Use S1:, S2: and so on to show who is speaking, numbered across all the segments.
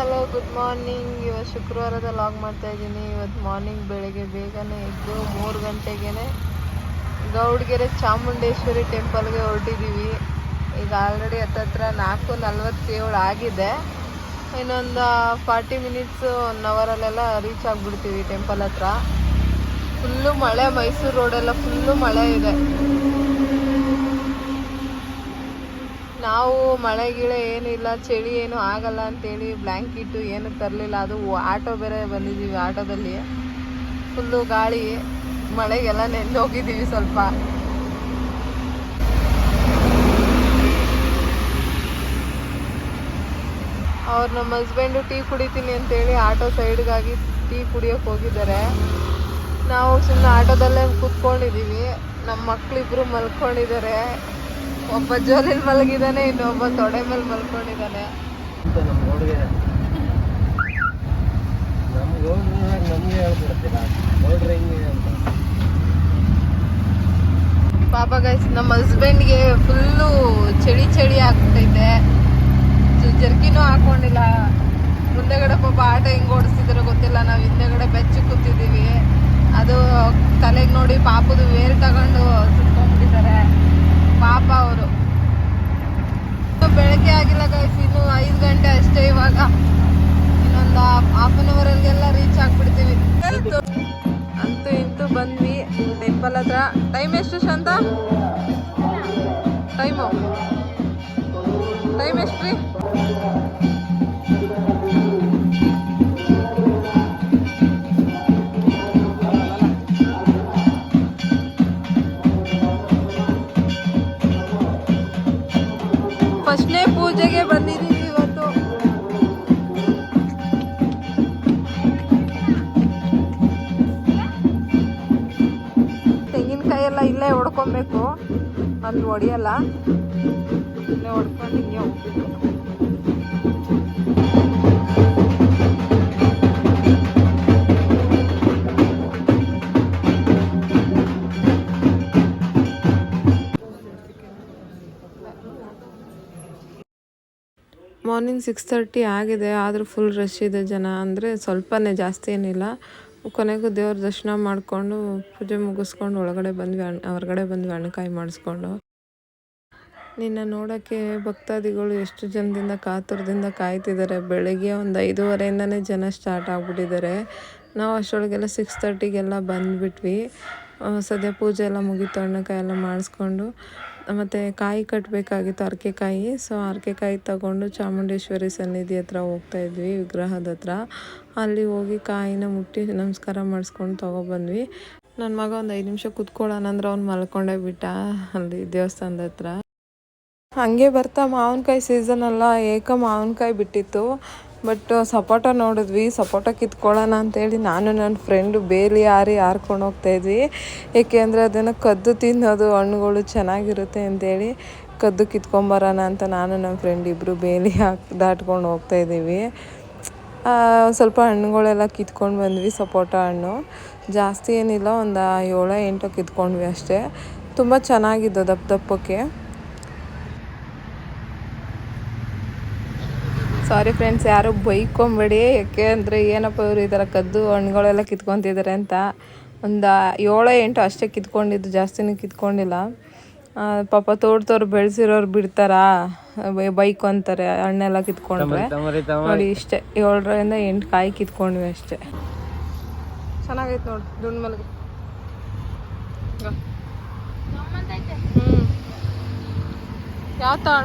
S1: Hello good morning ಇವತ್ತು ಶುಕ್ರವಾರದ log ಮಾಡ್ತಾ ಇದ್ದೀನಿ. ಇವತ್ತು ಮಾರ್ನಿಂಗ್ ಬೆಳಗ್ಗೆ ಬೇಗನೆ ಎದ್ದು ಮೂರು ಗಂಟೆಗೆ ಗೌಡ್ಗೆರೆ ಚಾಮುಂಡೇಶ್ವರಿ ಟೆಂಪಲ್ಗೆ ಹೊರಟಿದ್ದೀವಿ ಈಗ ಆಲ್ರೆಡಿ ಹತ್ತತ್ರ ನಾಲ್ಕು ನಲ್ವತ್ತೇಳು ಆಗಿದೆ. ಇನ್ನೊಂದು ಫಾರ್ಟಿ ಮಿನಿಟ್ಸು ಒನ್ ಅವರಲ್ಲೆಲ್ಲ ರೀಚ್ ಆಗಿಬಿಡ್ತೀವಿ ಟೆಂಪಲ್ ಹತ್ರ. ಫುಲ್ಲು ಮಳೆ ಮೈಸೂರು ರೋಡೆಲ್ಲ ಫುಲ್ಲು ಮಳೆ ಇದೆ. ನಾವು ಮಳೆ ಗಿಳೆ ಏನಿಲ್ಲ, ಚಳಿ ಏನು ಆಗಲ್ಲ ಅಂತೇಳಿ ಬ್ಲ್ಯಾಂಕೆಟು ಏನು ತರಲಿಲ್ಲ. ಅದು ಆಟೋ ಬೇರೆ ಬಂದಿದ್ದೀವಿ ಆಟೋದಲ್ಲಿ. ಫುಲ್ಲು ಗಾಳಿ, ಮಳೆಗೆಲ್ಲ ಹೋಗಿದ್ದೀವಿ ಸ್ವಲ್ಪ. ಅವ್ರು ನಮ್ಮ ಹಸ್ಬೆಂಡು ಟೀ ಕುಡಿತೀನಿ ಅಂತೇಳಿ ಆಟೋ ಸೈಡ್ಗಾಗಿ ಟೀ ಕುಡಿಯೋಕೆ ಹೋಗಿದ್ದಾರೆ. ನಾವು ಸುಮ್ಮನೆ ಆಟೋದಲ್ಲೇ ಕೂತ್ಕೊಂಡಿದ್ದೀವಿ ನಮ್ಮ ಮಕ್ಕಳಿಬ್ರು ಮಲ್ಕೊಂಡಿದ್ದಾರೆ. ಒಬ್ಬ ಜೋಲಿಲ್ ಮಲಗಿದ್ದಾನೆ ಇನ್ನೊಬ್ಬ ತೊಡೆ ಮೇಲೆ ಮಲ್ಕೊಂಡಿದ್ದಾನೆ ಪಾಪ ಗೈಸ್ ನಮ್ಮ ಹಸ್ಬೆಂಡ್ಗೆ ಫುಲ್ಲು ಚಳಿ ಚಳಿ ಆಗ್ಬಿಟ್ಟೈತೆ. ಜರ್ಕಿನೂ ಹಾಕೊಂಡಿಲ್ಲ. ಮುಂದೆಗಡೆ ಪಾಪ ಆಟ ಹೆಂಗ್ ಓಡಿಸ್ತಿದಾರೋ ಗೊತ್ತಿಲ್ಲ. ನಾವು ಹಿಂದೆಗಡೆ ಬೆಚ್ಚ ಕೂತಿದ್ದೀವಿ ಅದು ತಲೆಗೆ ನೋಡಿ ಪಾಪದು ಹತ್ರ. ಟೈಮ್ ಎಷ್ಟು ಶಾಂತ? ಟೈಮು ಟೈಮ್ ಎಷ್ಟು ರೀ? ಫಸ್ಟ್ನೇ ಪೂಜೆಗೆ ಬಂದಿದ್ದೀವಿ ಎಲ್ಲ ಇಲ್ಲೇ ಹೊಡ್ಕೊಬೇಕು. ಅಲ್ಲಿ ಹೊಡಿಯಲ್ಲ. ಇಲ್ಲೇ ಹೊಡ್ಕೊಂಡು ಹಿಂಗೆ ಮಾರ್ನಿಂಗ್ ಸಿಕ್ಸ್ ತರ್ಟಿ ಆಗಿದೆ. ಆದರೂ ಫುಲ್ ರಶ್ ಇದೆ ಜನ. ಅಂದರೆ ಸ್ವಲ್ಪನೇ ಜಾಸ್ತಿ ಏನಿಲ್ಲ. ಕೊನೆಗೂ ದೇವ್ರ ದರ್ಶನ ಮಾಡಿಕೊಂಡು ಪೂಜೆ ಮುಗಿಸ್ಕೊಂಡು ಒಳಗಡೆ ಬಂದ್ವಿ ಅಣ್ಣ ಹೊರಗಡೆ ಬಂದ್ವಿ ಅಣ್ಣಕಾಯಿ ಮಾಡಿಸ್ಕೊಂಡು. ನಿನ್ನ ನೋಡೋಕ್ಕೆ ಭಕ್ತಾದಿಗಳು ಎಷ್ಟು ಜನದಿಂದ ಕಾತುರದಿಂದ ಕಾಯ್ತಿದ್ದಾರೆ. ಬೆಳಗ್ಗೆ ಒಂದು ಐದೂವರೆಯಿಂದನೇ ಜನ ಸ್ಟಾರ್ಟ್ ಆಗಿಬಿಟ್ಟಿದ್ದಾರೆ. ನಾವು ಅಷ್ಟರೊಳಗೆಲ್ಲ ಸಿಕ್ಸ್ ತರ್ಟಿಗೆಲ್ಲ ಬಂದುಬಿಟ್ವಿ. ಸದ್ಯ ಪೂಜೆ ಎಲ್ಲ ಮುಗೀತು ಅಣ್ಣಕಾಯಿ ಎಲ್ಲ ಮಾಡಿಸ್ಕೊಂಡು. ಮತ್ತು ಕಾಯಿ ಕಟ್ಟಬೇಕಾಗಿತ್ತು ಅರಕೆಕಾಯಿ. ಸೊ ಅರಕೆಕಾಯಿ ತಗೊಂಡು ಚಾಮುಂಡೇಶ್ವರಿ ಸನ್ನಿಧಿ ಹತ್ರ ಹೋಗ್ತಾ ಇದ್ವಿ, ವಿಗ್ರಹದ ಹತ್ರ. ಅಲ್ಲಿ ಹೋಗಿ ಕಾಯಿನ ಮುಟ್ಟಿ ನಮಸ್ಕಾರ ಮಾಡಿಸ್ಕೊಂಡು ತೊಗೊಬಂದ್ವಿ. ನನ್ನ ಮಗ ಒಂದು ಐದು ನಿಮಿಷ ಕೂತ್ಕೊಳ್ಳೋಣ ಅಂದ್ರೆ ಅವ್ನು ಮಲ್ಕೊಂಡೇ ಬಿಟ್ಟ ಅಲ್ಲಿ ದೇವಸ್ಥಾನದ ಹತ್ರ. ಹಾಗೆ ಬರ್ತಾ ಮಾವಿನಕಾಯಿ ಸೀಸನ್ ಅಲ್ಲ, ಏಕ ಮಾವಿನಕಾಯಿ ಬಿಟ್ಟಿತ್ತು. ಬಟ್ ಸಪೋಟ ನೋಡಿದ್ವಿ. ಸಪೋಟ ಕಿತ್ಕೊಳ್ಳೋಣ ಅಂತೇಳಿ ನಾನು ನನ್ನ ಫ್ರೆಂಡು ಬೇಲಿ ಹಾರಿ ಹಾರ್ಕೊಂಡು ಹೋಗ್ತಾ ಇದ್ವಿ. ಏಕೆಂದರೆ ಅದನ್ನು ಕದ್ದು ತಿನ್ನೋದು ಹಣ್ಣುಗಳು ಚೆನ್ನಾಗಿರುತ್ತೆ ಅಂತೇಳಿ ಕದ್ದು ಕಿತ್ಕೊಂಬರೋಣ ಅಂತ ನಾನು ನನ್ನ ಫ್ರೆಂಡ್ ಇಬ್ಬರು ಬೇಲಿ ಹಾಕಿ ದಾಟ್ಕೊಂಡು ಹೋಗ್ತಾಯಿದ್ದೀವಿ ಸ್ವಲ್ಪ ಹಣ್ಣುಗಳೆಲ್ಲ ಕಿತ್ಕೊಂಡು ಬಂದ್ವಿ ಸಪೋಟ ಹಣ್ಣು. ಜಾಸ್ತಿ ಏನಿಲ್ಲ, ಒಂದು ಏಳು ಎಂಟು ಕಿತ್ಕೊಂಡ್ವಿ ಅಷ್ಟೇ. ತುಂಬ ಚೆನ್ನಾಗಿದ್ದು ದಪ್ಪ ದಪ್ಪಕ್ಕೆ. ಸಾರಿ ಫ್ರೆಂಡ್ಸ್ ಯಾರು ಬೈಕೊಂಬೇಡಿ. ಯಾಕೆ ಅಂದರೆ ಏನಪ್ಪ ಇವರು ಈ ಥರ ಕದ್ದು ಹಣ್ಣುಗಳೆಲ್ಲ ಕಿತ್ಕೊತಿದ್ದಾರೆ ಅಂತ. ಒಂದು ಏಳು ಎಂಟು ಅಷ್ಟೇ ಕಿತ್ಕೊಂಡಿದ್ದು ಜಾಸ್ತಿನೂ ಕಿತ್ಕೊಂಡಿಲ್ಲ. ಪಾಪ ತೋಡ್ತವ್ರು ಬೆಳೆಸಿರೋರು ಬಿಡ್ತಾರಾ? ಬೈಕು ಅಂತಾರೆ ಹಣ್ಣೆಲ್ಲ ಕಿತ್ಕೊಂಡ್ರೆ. ನೋಡಿ ಇಷ್ಟೇ ಏಳರಿಂದ ಎಂಟು ಕಾಯಿ ಕಿತ್ಕೊಂಡ್ವಿ ಅಷ್ಟೇ. ಚೆನ್ನಾಗೈತೆ ನೋಡಿ ದುಂಡ್ ಮಲ್ಗೆ. ಹ್ಞೂ ಯಾವ ತಾಳ?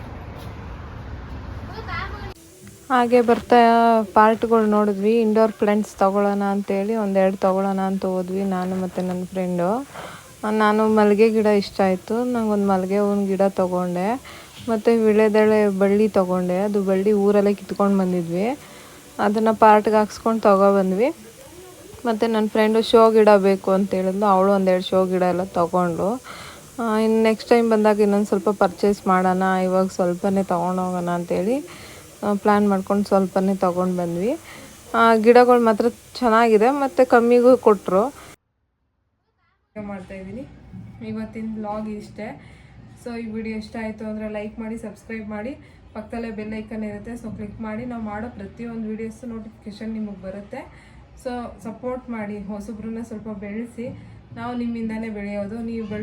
S1: ಹಾಗೆ ಬರ್ತಾ ಪಾರ್ಟ್ಗಳು ನೋಡಿದ್ವಿ. ಇಂಡೋರ್ ಪ್ಲ್ಯಾಂಟ್ಸ್ ತೊಗೊಳ್ಳೋಣ ಅಂತೇಳಿ ಒಂದೆರಡು ತೊಗೊಳ್ಳೋಣ ಅಂತ ಹೋದ್ವಿ. ನಾನು ಮತ್ತು ನನ್ನ ಫ್ರೆಂಡು ನಾನು ಮಲ್ಲಿಗೆ ಗಿಡ ಇಷ್ಟ ಆಯಿತು. ಒಂದು ಮಲ್ಲಿಗೆ ಹೂವಿನ ಗಿಡ ತೊಗೊಂಡೆ. ಮತ್ತು ವಿಳೆದೆಳೆ ಬಳ್ಳಿ ತೊಗೊಂಡೆ. ಅದು ಬಳ್ಳಿ ಊರಲ್ಲೇ ಕಿತ್ಕೊಂಡು ಬಂದಿದ್ವಿ. ಅದನ್ನು ಪಾರ್ಟ್ಗೆ ಹಾಕ್ಸ್ಕೊಂಡು ತೊಗೊಬಂದ್ವಿ ಮತ್ತು ನನ್ನ ಫ್ರೆಂಡು ಶೋ ಗಿಡ ಬೇಕು ಅಂತ ಹೇಳಿದ್ಲು. ಅವಳು ಒಂದೆರಡು ಶೋ ಗಿಡ ಎಲ್ಲ ತೊಗೊಂಡು. ಇನ್ನು ನೆಕ್ಸ್ಟ್ ಟೈಮ್ ಬಂದಾಗ ಇನ್ನೊಂದು ಸ್ವಲ್ಪ ಪರ್ಚೇಸ್ ಮಾಡೋಣ. ಇವಾಗ ಸ್ವಲ್ಪನೇ ತೊಗೊಂಡೋಗೋಣ ಅಂತೇಳಿ ಪ್ಲ್ಯಾನ್ ಮಾಡ್ಕೊಂಡು ಸ್ವಲ್ಪನೇ ತೊಗೊಂಡು ಬಂದ್ವಿ. ಗಿಡಗಳು ಮಾತ್ರ ಚೆನ್ನಾಗಿದೆ, ಮತ್ತು ಕಮ್ಮಿಗೂ ಕೊಟ್ಟರು ಮಾಡ್ತಾ ಇದ್ದೀನಿ. ಇವತ್ತಿನ ಬ್ಲಾಗ್ ಇಷ್ಟೇ. ಸೊ ಈ ವಿಡಿಯೋ ಇಷ್ಟ ಆಯಿತು ಅಂದರೆ ಲೈಕ್ ಮಾಡಿ ಸಬ್ಸ್ಕ್ರೈಬ್ ಮಾಡಿ. ಪಕ್ಕದಲ್ಲೇ ಬೆಲ್ ಐಕನ್ ಇರುತ್ತೆ ಸೊ ಕ್ಲಿಕ್ ಮಾಡಿ. ನಾವು ಮಾಡೋ ಪ್ರತಿಯೊಂದು ವೀಡಿಯೋಸು ನೋಟಿಫಿಕೇಷನ್ ನಿಮಗೆ ಬರುತ್ತೆ. ಸೊ ಸಪೋರ್ಟ್ ಮಾಡಿ, ಹೊಸಬ್ರನ್ನ ಸ್ವಲ್ಪ ಬೆಳೆಸಿ. ನಾವು ನಿಮ್ಮಿಂದನೇ ಬೆಳೆಯೋದು, ನೀವು ಬೆಳೆಸಿ